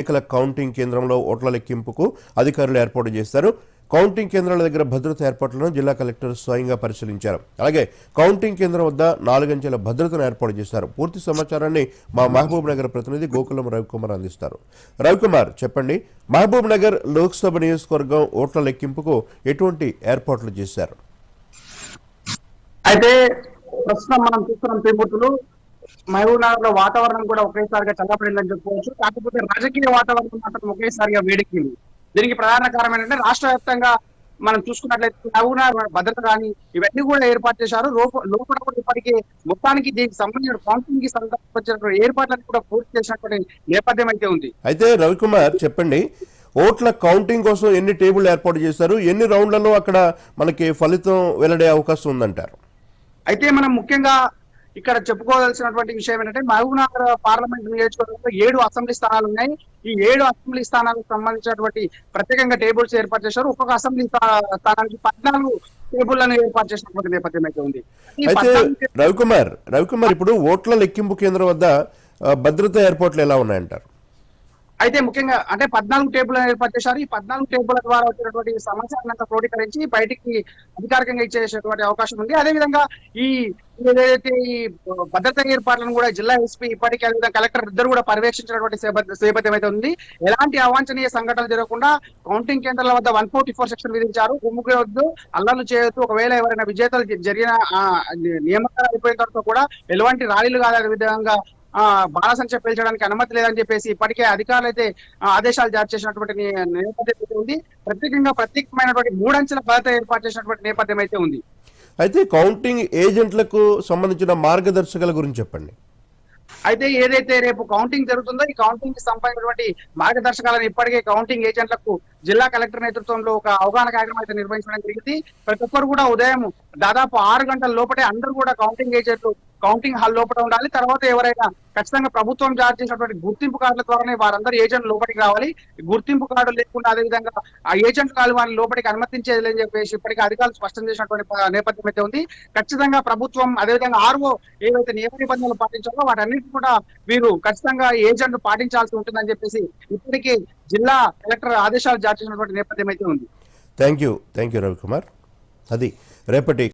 ఎన్నికల కౌంటింగ్ కేంద్రంలో ఓట్ల లెక్కింపుకు అధికారులు ఏర్పాటు చేశారు. కౌంటింగ్ కేంద్రాల దగ్గర భద్రత ఏర్పాట్లను జిల్లా కలెక్టర్ స్వయంగా పరిశీలించారు. అలాగే కౌంటింగ్ కేంద్రం వద్ద నాలుగంచెల భద్రతను ఏర్పాటు చేశారు. పూర్తి సమాచారాన్ని మా మహబూబ్ నగర్ ప్రతినిధి గోకులం రవికుమార్ అందిస్తారు. రవికుమార్ చెప్పండి. మహబూబ్ నగర్ లోక్సభ నియోజకవర్గం ఓట్ల లెక్కింపుకు ఎటువంటి ఏర్పాట్లు చేశారు? అయితే ప్రస్తుతం మనం చూస్తున్న త్రిమూర్తులు మహబూబ్ నగర్లో వాతావరణం కూడా ఒకేసారిగా చల్లబడిందని చెప్పుకోవచ్చు. కాకపోతే రాజకీయ వాతావరణం మాత్రం ఒకేసారిగా వేడెక్కింది. దీనికి ప్రధాన కారణం ఏంటంటే రాష్ట్ర వ్యాప్తంగా మనం చూసుకున్నట్లయితే మహబూబ్ నగర్ భద్రత కానీ ఇవన్నీ కూడా ఏర్పాటు చేశారు. లోప- లోపల కూడా ఇప్పటికే మొత్తానికి దీనికి సంబంధించిన కౌన్సిలింగ్కి సంబంధించినటువంటి ఏర్పాట్లను కూడా పూర్తి చేసినటువంటి నేపథ్యం అయితే ఉంది. అయితే రవికుమార్ చెప్పండి ఓట్ల కౌంటింగ్ కోసం ఎన్ని టేబుల్ ఏర్పాటు చేశారు? ఎన్ని రౌండ్లలో అక్కడ మనకి ఫలితం వెల్లడే అవకాశం ఉందంటారు? అయితే మనం ముఖ్యంగా ఇక్కడ చెప్పుకోవాల్సినటువంటి విషయం ఏంటంటే మహబూబ్ నగర్ పార్లమెంట్ నియోజకవర్గంలో ఏడు అసెంబ్లీ స్థానాలు ఉన్నాయి. ఈ ఏడు అసెంబ్లీ స్థానాలకు సంబంధించినటువంటి ప్రత్యేకంగా టేబుల్స్ ఏర్పాటు చేశారు. ఒక్కొక్క అసెంబ్లీ స్థా- స్థానానికి పద్నాలుగు టేబుల్లను ఏర్పాటు చేసినటువంటి నేపథ్యం అయితే ఉంది. అయితే రవికుమార్ రవికుమార్ ఇప్పుడు ఓట్ల లెక్కింపు కేంద్రం వద్ద భద్రతా ఏర్పాట్లు ఎలా ఉన్నాయంటారు? అయితే ముఖ్యంగా అంటే పద్నాలుగు టేబుల్ ఏర్పాటు చేశారు. ఈ పద్నాలుగు టేబుల్ ద్వారా వచ్చినటువంటి సమాచారాన్ని అంతా క్రోడీకరించి బయటికి అధికారికంగా ఇచ్చేసేటువంటి అవకాశం ఉంది. అదే విధంగా ఈ ఏదైతే ఈ భద్రతా ఏర్పాట్లను కూడా జిల్లా ఎస్పీ ఇప్పటికే అదేవిధంగా కలెక్టర్ ఇద్దరు కూడా పర్యవేక్షించినటువంటి సేప- అయితే ఉంది. ఎలాంటి అవాంఛనీయ సంఘటనలు జరగకుండా కౌంటింగ్ కేంద్రాల వద్ద వన్ ఫోర్టీ ఫోర్ సెక్షన్ విధించారు. గుమ్ముకోవద్దు అల్లర్లు చేయొద్దు. ఒకవేళ ఎవరైనా విజేతలు జరిగిన నియమాలు అయిపోయిన తర్వాత కూడా ఎలాంటి ర్యాలీలు కాదనే విధంగా ఆ బాణసంచ పేల్చడానికి అనుమతి లేదని చెప్పేసి ఇప్పటికే అధికారులు అయితే ఆదేశాలు జారీ చేసినటువంటి నేపథ్యం అయితే ఉంది. ప్రత్యేకంగా ప్రత్యేకమైనటువంటి మూడంచెల భద్రత ఏర్పాటు చేసినటువంటి నేపథ్యం అయితే ఉంది. అయితే కౌంటింగ్ ఏజెంట్లకు సంబంధించిన మార్గదర్శకాల గురించి చెప్పండి. అయితే ఏదైతే రేపు కౌంటింగ్ జరుగుతుందో ఈ కౌంటింగ్కి సంబంధించినటువంటి మార్గదర్శకాలను ఇప్పటికే కౌంటింగ్ ఏజెంట్లకు జిల్లా కలెక్టర్ నేతృత్వంలో ఒక అవగాహన కార్యక్రమం అయితే నిర్వహించడం జరిగింది. ప్రతి ఒక్కరు కూడా ఉదయం దాదాపు ఆరు గంటల లోపటే అందరూ కూడా కౌంటింగ్ ఏజెంట్లు కౌంటింగ్ హాల్ లోపల ఉండాలి. తర్వాత ఎవరైనా ఖచ్చితంగా ప్రభుత్వం జారీ చేసినటువంటి గుర్తింపు కార్డుల ద్వారానే వారందరూ ఏజెంట్ లోపలికి రావాలి. గుర్తింపు కార్డు లేకుండా అదే విధంగా ఆ ఏజెంట్ కాదు వారిని లోపలికి అనుమతించేది లేదని చెప్పేసి ఇప్పటికే అధికారులు స్పష్టం చేసినటువంటి నేపథ్యం అయితే ఉంది. ఖచ్చితంగా ప్రభుత్వం అదేవిధంగా ఆర్ఓ ఏవైతే నియమ నిబంధనలు పాటించాలో వాటన్నిటి కూడా వీరు ఖచ్చితంగా ఏజెంట్ పాటించాల్సి ఉంటుందని చెప్పేసి ఇప్పటికే జిల్లా కలెక్టర్ ఆదేశాలు జారీ చేసినటువంటి నేపథ్యం అయితే ఉంది. Thank you thank you Ravikumar. అది రేపటి